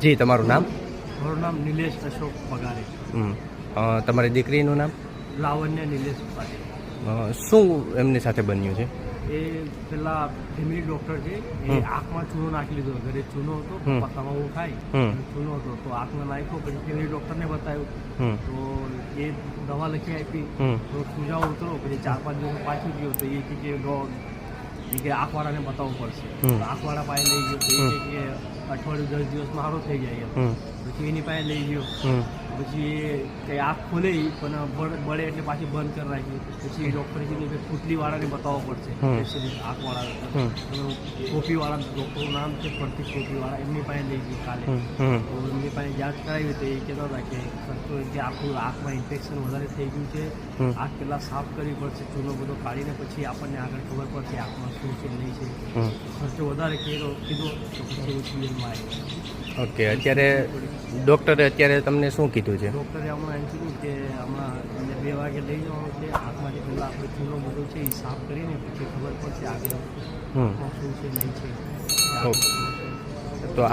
જી તમારું નામ? મારું નામ નિલેશ અશોક પગારે. તમારી દીકરીનું નામ? લાવણ્ય નિલેશ પાટીલ શું એમની સાથે બન્યું છે? એ પેલા ફેમિલી ડોક્ટર છે. એ આંખમાં ચૂનો નાખી લીધો ઘરે ચૂનો હતો તમાકુ ખાય ચૂનો હતો. તો આંખમાં નાખ્યો પછી ફેમિલી ડોક્ટરને બતાવ્યું. તો એ દવા લખી આપી. તો સુજાવ ઉતરો પછી ચાર પાંચ દિવસ પાછું ગયો. તો એ કે આંખવાળાને બતાવવું પડશે. આંખવાળા પાસે લઈ ગયો. તો એ કે અઠવાડિયું દસ દિવસમાં મારો થઈ જાય પછી એની પાસે લઈ ગયો. પછી કંઈ આંખ ખોલે પણ બળ- એટલે પાછી બંધ કરી રાખી. પછી ડૉક્ટર કીધું કે પુતલીવાળાને બતાવવો પડશે. આંખવાળા ટોપીવાળા ડૉક્ટરનું નામ છે પ્રતિક ટોપીવાળા એમની પાસે લઈ ગઈ કાલે. તો એમની પાસે જાંચ કરાવી તો એ કહેતા હતા કે ખર્ચો જે આખું આંખમાં ઇન્ફેક્શન વધારે થઈ ગયું છે. આંખ કેટલા સાફ કરવી પડશે ચૂનો બધો કાઢીને પછી આપણને આગળ ખબર પડશે આંખમાં શું છે નહીં છે. ખર્ચો વધારે કીધો કીધો તો પછી એ ક્લિયરમાં આવી ઓકે અત્યારે ડૉક્ટરે અત્યારે તમને શું કીધું છે? ડૉક્ટરે હમણાં એમ કીધું કે હમણાં તમને બે વાગે લઈ જવાનું છે. હાથમાંથી પહેલાં આપણે ચૂનો બધો છે એ સાફ કરીને પછી ખબર પડશે આગળ શું છે નહીં છે. ઓકે.